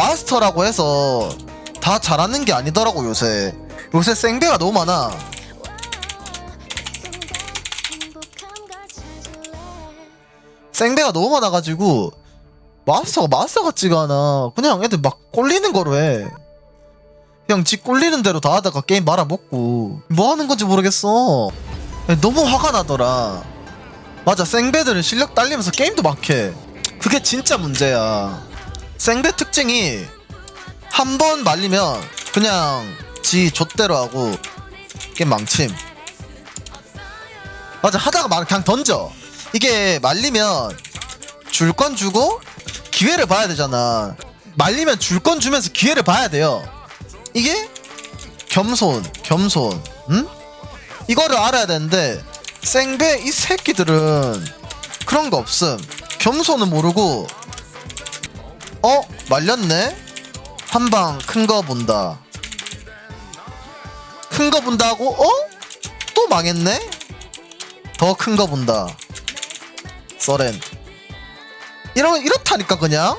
마스터라고 해서 다 잘하는 게 아니더라고 요새. 요새 생배가 너무 많아. 생배가 너무 많아가지고 마스터가 마스터 같지가 않아. 그냥 애들 막 꼴리는 거로 해. 그냥 지 꼴리는 대로 다 하다가 게임 말아먹고 뭐 하는 건지 모르겠어. 너무 화가 나더라. 맞아 생배들은 실력 딸리면서 게임도 막해. 그게 진짜 문제야 생배 특징이 한 번 말리면 그냥 지 좆대로 하고 게임 망침. 맞아 하다가 말 그냥 던져. 이게 말리면 줄 건 주고 기회를 봐야 되잖아. 말리면 줄 건 주면서 기회를 봐야 돼요. 이게 겸손 겸손 응? 이거를 알아야 되는데 생배 이 새끼들은 그런 거 없음. 겸손은 모르고 어? 말렸네? 한 방 큰 거 본다 큰 거 본다고? 어? 또 망했네? 더 큰 거 본다 써렌 이러, 이렇다니까 그냥